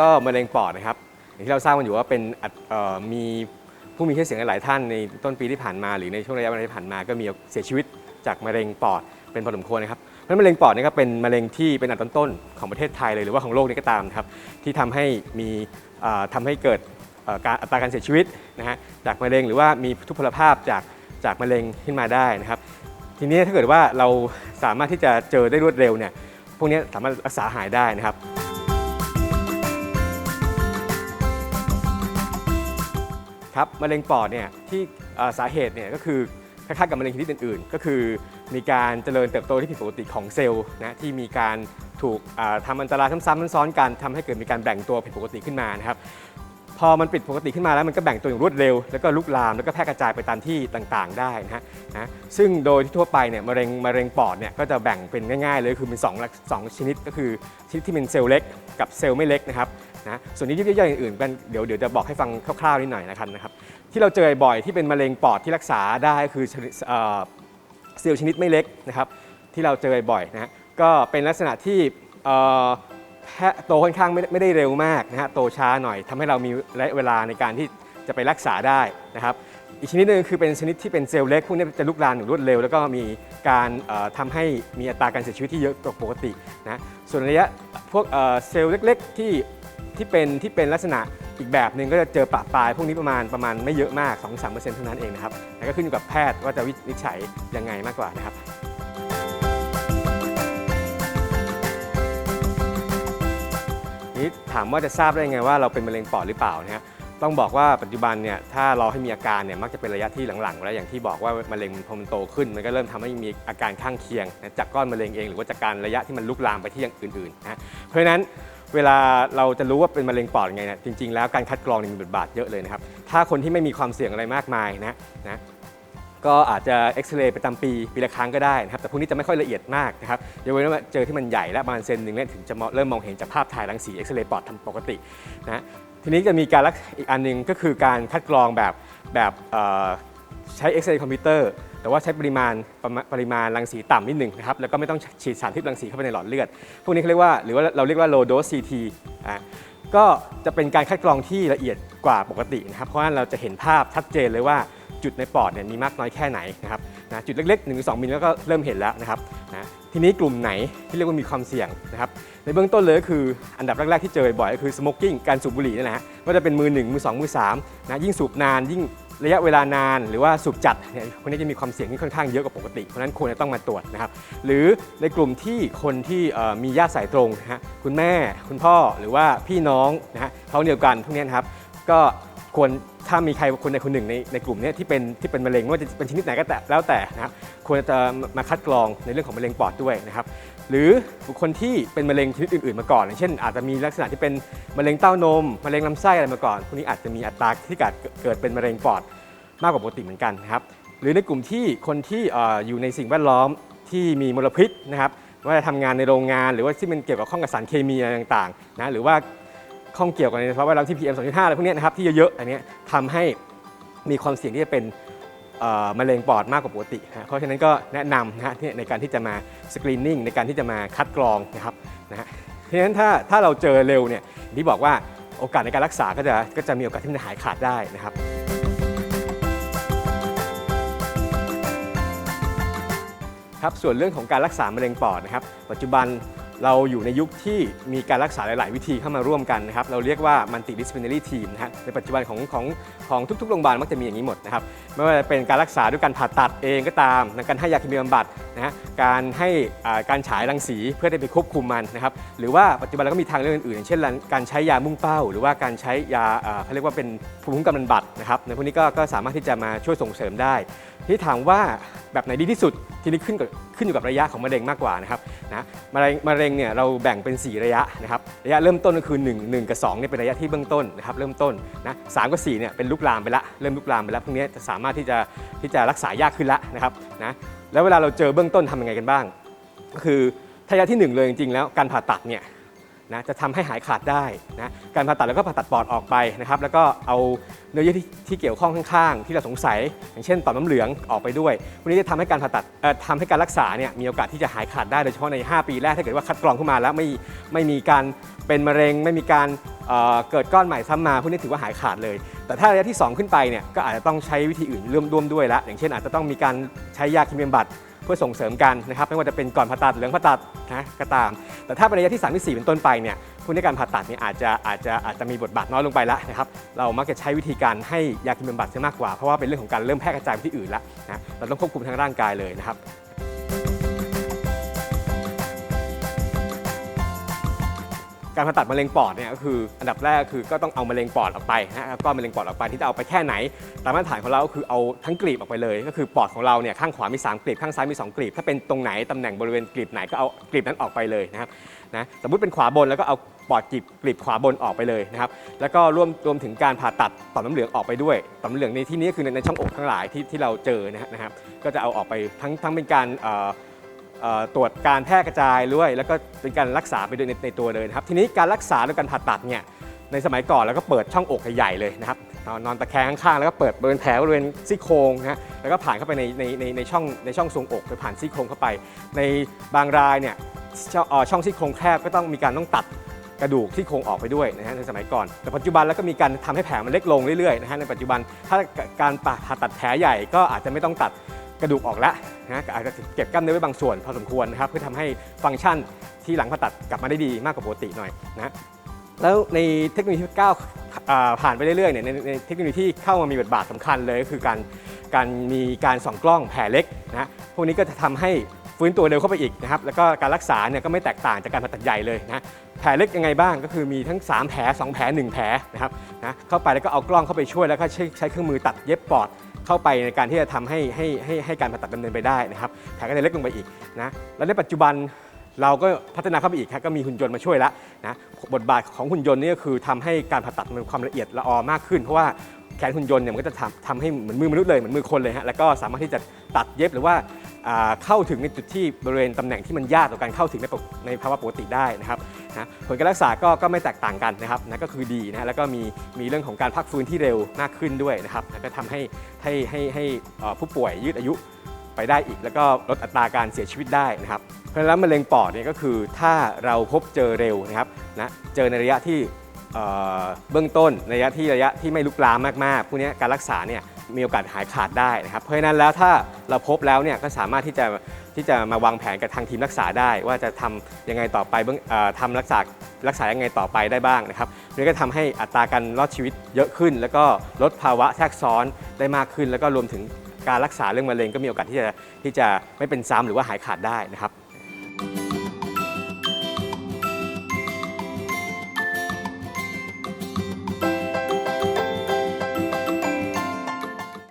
ก็มะเร็งปอดนะครับอย่างที่เราทราบกันอยู่ว่าเป็นมีผู้มีชื่อเสียงหลายท่านในต้นปีที่ผ่านมา หรือในช่วงระยะเวลาที่ผ่านมาก็มีเสียชีวิตจากมะเร็งปอดเป็นพอสมควรนะครับเพราะฉะนั้นมะเร็งปอดนี่ก็เป็นมะเร็งที่เป็นอันดับต้นๆของประเทศไทยเลยหรือว่าของโลกนี้ก็ตามครับที่ทำให้มีเอ่อทำให้เกิดการอัตราการเสียชีวิตนะฮะจากมะเร็งหรือว่ามีทุพพลภาพจากจากมะเร็งขึ้นมาได้นะครับ ทีนี้ถ้าเกิดว่าเราสามารถที่จะเจอได้รวดเร็วเนี่ยพวกนี้สามารถรักษาหายได้นะครับ ครับมะเร็งปอดเนี่ยที่สาเหตุเนี่ยก็คือคล้ายๆกับมะเร็งชนิดอื่นๆ ก็คือมีการเจริญเติบโตที่ผิดปกติของเซลล์นะที่มีการถูกอ่าทำอันตรายซ้ำๆซ้อนๆกันทำให้เกิดมีการแบ่งตัวผิดปกติขึ้นมานะครับพอมันปิดปกติขึ้นมาแล้วมันก็แบ่งตัวอย่างรวดเร็ว แล้วก็ลุกลามแล้วก็แพร่กระจายไปตามที่ต่างๆ ได้นะฮะนะซึ่งโดยทั่วไปเนี่ยมะเร็งมะเร็งปอดเนี่ยก็จะแบ่งเป็นง่ายๆเลยคือเป็นสองสองชนิดก็คือชนิดที่เป็นเซลล์เล็กกับเซลล์ไม่เล็กนะครับ นะส่วนนี้ยิบย่อยๆอื่นๆกันเดี๋ยวเดี๋ยวจะบอกให้ฟังคร่าวๆนิดหน่อยนะครับนะครับที่เราเจอบ่อยที่เป็นมะเร็งปอดที่รักษาได้คือเซลล์ชนิดไม่เล็กนะครับที่เราเจอบ่อยนะฮะก็เป็นลักษณะที่โตค่อนข้างไม่ได้ไม่ได้เร็วมากนะฮะโตช้าหน่อยทำให้เรามีเวลาในการที่จะไปรักษาได้นะครับอีกชนิดหนึงคือเป็นชนิดที่เป็นเซลล์เล็กพวกนี้จะลุกลามอย่างรวดเร็ว แล้วก็มีการเอ่อทำให้มีอัตราการเสียชีวิตที่เยอะกว่าปกตินะส่วนระยะพวกเซลล์เล็ก ๆ ที่ ที่เป็นที่เป็นลักษณะอีกแบบหนึ่งก็จะเจอปะปลาย พวกนี้ประมาณประมาณไม่เยอะมาก2-3%เท่านั้นเองนะครับแต่ก็ขึ้นอยู่กับแพทย์ว่าจะวินิจฉัยยังไงมากกว่านะครับนี้ถามว่าจะทราบได้ไงว่าเราเป็นมะเร็งปอดหรือเปล่านะฮะต้องบอกว่าปัจจุบันเนี่ยถ้าเราให้มีอาการเนี่ยมักจะเป็นระยะที่หลังๆ แล้วอย่างที่บอกว่ามะเร็งพอมันโตขึ้น มันก็เริ่มทำให้มีอาการข้างเคียง จากก้อนมะเร็งเองหรือว่าจากการระยะที่มันลุกลามไปที่อย่างอื่นๆนะเพราะฉะนั้น เวลาเราจะรู้ว่าเป็นมะเร็งปอดยังไงเนี่ยจริงๆแล้วการคัดกรองนี่ยมีบทบาทเยอะเลยนะครับ ถ้าคนที่ไม่มีความเสี่ยงอะไรมากมายนะนะก็อาจจะเอ็กซเรย์ไปตามปี ปีละครั้งก็ได้นะครับ แต่พวกนี้จะไม่ค่อยละเอียดมากนะครับยกเว้นว่าเจอที่มันใหญ่และประมาณเซนหนึ่งเนี่ยถึงจะเริ่มมองเห็นจากภาพถ่ายรังสีเอ็กซเรย์ปอดทำปกตินะทีนี้จะมีการรักอีกอันหนึงก็คือการคัดกรองแบบแบบใช้เอ็กซเรย์คอมพิวเตอร์ แต่ว่าใช้ปริมาณปร,ปริมาณรังสีต่ำนิดหนึ่งนะครับแล้วก็ไม่ต้องฉีดสารพิษรังสีเข้าไปในหลอดเลือด พวกนี้เขาเรียกว่าหรือว่าเราเรียกว่า low dose CT อะก็จะเป็นการคัดกรองที่ละเอียดกว่าปกตินะครับ เพราะว่าเราจะเห็นภาพชัดเจนเลยว่าจุดในปอดเนี่ยมีมากน้อยแค่ไหนนะครับนะจุดเล็กๆ1นถึงสมิลแล้วก็เริ่มเห็นแล้วนะครับนะทีนี้กลุ่มไหนที่เรียกว่ามีความเสี่ยงนะครับในเบื้องต้นเลยก็คืออันดับแรก ๆ ที่เจอบ่อยก็คือ smoking การสูบบุหรี่นี่แหละฮะว่าจะเป็นมือ 1 มือ 2 มือ3นะยิ่งสูบนานยิ่งระยะเวลานานหรือว่าสูบจัดเนี่ยคนนี้จะมีความเสี่ยงที่ค่อนข้างเยอะกว่าปกติ เพราะฉะนั้นควรจะต้องมาตรวจนะครับ หรือในกลุ่มที่คนที่มีญาติสายตรงนะฮะคุณแม่คุณพ่อหรือว่าพี่น้องนะฮะท้องเดียวกันพวกนี้นะครับ ก็ควรถ้ามีใครคนใดคนหนึ่งในในกลุ่มนี้ที่เป็นที่เป็นมะเร็งไม่ว่าจะเป็นชนิดไหนก็แต่แล้วแต่นะครับควรจะมาคัดกรองในเรื่องของมะเร็งปอดด้วยนะครับ หรือบุคคลที่เป็นมะเร็งชนิดอื่นๆมาก่อนอย่างเช่น อาจจะมีลักษณะที่เป็นมะเร็งเต้านมมะเร็งลำไส้อะไรมาก่อนพวกนี้อาจจะมีอัตราที่เกิดเกิดเป็นมะเร็งปอดมากกว่าปกติเหมือนกันนะครับหรือในกลุ่มที่คนที่อยู่ในสิ่งแวดล้อมที่มีมลพิษนะครับว่าจะทำงานในโรงงาน หรือว่าที่มันเกี่ยวกับข้องกับสารเคมีอะไรต่างๆนะหรือว่าข้องเกี่ยวกับในสภาพแวดล้อมที่ PM 2.5อะไรพวกนี้นะครับที่เยอะๆอันนี้ทำให้มีความเสี่ยงที่จะเป็น มะเร็งปอดมากกว่าปกตินะเพราะฉะนั้นก็แนะนำนะฮะในการที่จะมาสกรีนนิ่งในการที่จะมาคัดกรองนะครับนะฮะเพราะฉะนั้นถ้าถ้าเราเจอเร็วเนี่ยที่บอกว่าโอกาสในการรักษาก็จะก็จะมีโอกาสที่มันจะหายขาดได้นะครับครับส่วนเรื่องของการรักษามะเร็งปอดนะครับ ปัจจุบัน เราอยู่ในยุคที่มีการรักษาหลาย ๆ วิธีเข้ามาร่วมกันนะครับ เราเรียกว่า multidisciplinary team นะฮะในปัจจุบันของของของทุก ๆ โรงพยาบาลมักจะมีอย่างนี้หมดนะครับ ไม่ว่าจะเป็นการรักษาด้วยการผ่าตัดเองก็ตามการให้ยาเคมีบำบัดนะฮะการให้การฉายรังสีเพื่อได้ไปควบคุมมันนะครับ หรือว่าปัจจุบันเราก็มีทางเลือกอื่นๆอย่างเช่น การใช้ยามุ่งเป้า หรือว่าการใช้ยาอ่าเขาเรียกว่าเป็นภูมิคุ้มกันบำบัดนะครับในพวกนี้ก็ก็สามารถที่จะมาช่วยส่งเสริมได้ ที่ถามว่าแบบไหนดีที่สุดทีนี้ขึ้นกับขึ้นอยู่กับระยะของมะเร็งมากกว่านะครับนะมะเร็งมะเร็งเนี่ยเราแบ่งเป็น 4 ระยะนะครับระยะเริ่มต้นก็คือ 1 1 กับ2เนี่ยเป็นระยะที่เบื้องต้นนะครับเริ่มต้นนะสกับ4เนี่ยเป็นลุกลามไปละเริ่มลุกลามไปแล้วพวกนี้จะสามารถที่จะที่จะรักษายากขึ้นละนะครับนะแล้วเวลาเราเจอเบื้องต้นทำยังไงกันบ้าง ก็คือระยะที่ 1 เลยจริงๆแล้วการผ่าตัดเนี่ย นะจะทำให้หายขาดได้นะการผ่าตัดแล้วก็ผ่าตัดปอดออกไปนะครับแล้วก็เอาเนื้อเยื่อที่เกี่ยวข้องข้างๆ ที่เราสงสัย อย่างเช่นต่อมน้ำเหลืองออกไปด้วยพวกนี้จะทำให้การผ่าตัดทำให้การรักษาเนี่ยมีโอกาสที่จะหายขาดได้โดยเฉพาะใน 5 ปีแรกถ้าเกิดว่าคัดกรองเข้ามาแล้วไม่ไม่มีการเป็นมะเร็ง ไม่มีการเเกิดก้อนใหม่ซ้ำมาพวกนี้ถือว่าหายขาดเลย แต่ถ้าระยะที่ 2 ขึ้นไปเนี่ยก็อาจจะต้องใช้วิธีอื่นรวมร่วมด้วยละอย่างเช่นอาจจะต้องมีการใช้ยาเคมีบำบัด เพื่อส่งเสริมกันนะครับไม่ว่าจะเป็นก่อนผ่าตัดหรือหลังผ่าตัดนะก็ตาม แต่ถ้าเป็นระยะที่3ที่4เป็นต้นไปเนี่ยผู้ในี้การผ่าตัดเนี่ยอาจจะอาจจะอาจจะมีบทบาทน้อยลงไปแล้วนะครับเรามักจะใช้วิธีการให้ยาเคมีบำบัดซะมากกว่าเพราะว่าเป็นเรื่องของการเริ่มแพร่กระจายไปที่อื่นแล้วนะเราต้องควบคุมทางร่างกายเลยนะครับ การผ่าตัดมะเร็งปอดเนี่ยก็คืออันดับแรกคือก็ต้องเอามะเร็งปอดออกไปนะแล้วก็มะเร็งปอดออกไปที่จะเอาไปแค่ไหน ตามมาตรฐานของเราก็คือเอาทั้งกลีบออกไปเลย ก็คือปอดของเราเนี่ยข้างขวามี3กลีบข้างซ้ายมี2กลีบถ้าเป็นตรงไหนตำแหน่งบริเวณกลีบไหนก็เอากลีบนั้นออกไปเลยนะครับนะสมมุติเป็นขวาบนแล้วก็เอาปอดกลีบกลีบขวาบนออกไปเลยนะครับแล้วก็รวมรวมถึงการผ่าตัดต่อมน้ำเหลืองออกไปด้วยต่อมน้ำเหลืองในที่นี้ก็คือในช่องอกทั้งหลายที่ที่เราเจอนะครับก็จะเอาออกไปทั้งทั้งเป็นการเอ่อ ตรวจการแพร่กระจายด้วย แล้วก็เป็นการรักษาไปด้วยในในตัวเลยนะครับ ทีนี้การรักษาด้วยการผ่าตัดเนี่ยในสมัยก่อนเราก็เปิดช่องอกใหญ่ๆเลยนะครับนอนตะแคงข้างๆแล้วก็เปิดบริเวณแผลบริเวณซี่โครงนะฮะแล้วก็ผ่านเข้าไปในในในในช่องในช่องทรงอกหรือผ่านซี่โครงเข้าไป ในบางรายเนี่ยช่องเอ่อช่องซี่โครงแคบก็ต้องมีการต้องตัดกระดูกซี่โครงออกไปด้วยนะฮะในสมัยก่อน แต่ปัจจุบันแล้วก็มีการทำให้แผลมันเล็กลงเรื่อยๆนะฮะในปัจจุบันถ้าการผ่าตัดแผลใหญ่ก็อาจจะไม่ต้องตัด กระดูกออกแล้วนะอาจจะเก็บกล้ามเนื้อไว้บางส่วนพอสมควรนะครับเพื่อทำให้ฟังก์ชันที่หลังผ่าตัดกลับมาได้ดีมากกว่าปกติหน่อยนะแล้วในเทคโนโลยีที่ก้าวผ่านไปเรื่อยๆเนี่ยในเทคโนโลยีที่เข้ามามีบทบาทสำคัญเลยก็คือการการมีการส่องกล้องแผลเล็กนะพวกนี้ก็จะทำให้ฟื้นตัวเร็วเข้าไปอีกนะครับแล้วก็การรักษาเนี่ยก็ไม่แตกต่างจากการผ่าตัดใหญ่เลยนะแผลเล็กยังไงบ้างก็คือมีทั้ง 3 แผล 2 แผล 1 แผลนะครับนะเข้าไปแล้วก็เอากล้องเข้าไปช่วยแล้วก็ใช้ใช้เครื่องมือตัดเย็บปอด เข้าไปในการที่จะทำให้ให้ให้ให้การผ่าตัดดำเนินไปได้นะครับแผลก็จะเล็กลงไปอีกนะแล้วในปัจจุบันเราก็พัฒนาเข้าไปอีกครับก็มีหุ่นยนต์มาช่วยแล้วนะบทบาทของหุ่นยนต์นี่ก็คือทำให้การผ่าตัดมันมีความละเอียดละออมากขึ้นเพราะว่าแขนหุ่นยนต์เนี่ยมันก็จะทำทำให้เหมือนมือมนุษย์เลยเหมือนมือคนเลยฮะแล้วก็สามารถที่จะตัดเย็บหรือว่าเข้าถึงในจุดที่บริเวณตำแหน่งที่มันยากต่อการเข้าถึงในในภาวะปกติได้นะครับ นะผลการรักษาก็ก็ไม่แตกต่างกันนะครับนะก็คือดีนะแล้วก็มีมีเรื่องของการพักฟื้นที่เร็วมากขึ้นด้วยนะครับแล้วก็ทำให้ให้ให้ให้ผู้ป่วยยืดอายุไปได้อีก แล้วก็ลดอัตราการเสียชีวิตได้นะครับเพราะฉะนั้นมะเร็งปอดเนี่ยก็คือถ้าเราพบเจอเร็วนะครับนะเจอในระยะที่เอ่อเบื้องต้นระยะที่ระยะที่ไม่ลุกลามมากๆ พวกนี้การรักษาเนี่ยมีโอกาสหายขาดได้นะครับ เพราะฉะนั้นแล้วถ้าเราพบแล้วเนี่ยก็สามารถที่จะ ที่จะมาวางแผนกับทางทีมรักษาได้ ว่าจะทำยังไงต่อไปเบื้องทำรักษารักษายังไงต่อไปได้บ้างนะครับนี่ก็ทำให้อัตราการรอดชีวิตเยอะขึ้น แล้วก็ลดภาวะแทรกซ้อนได้มากขึ้น แล้วก็รวมถึงการรักษาเรื่องมะเร็งก็มีโอกาสที่จะที่จะไม่เป็นซ้ำหรือว่าหายขาดได้นะครับ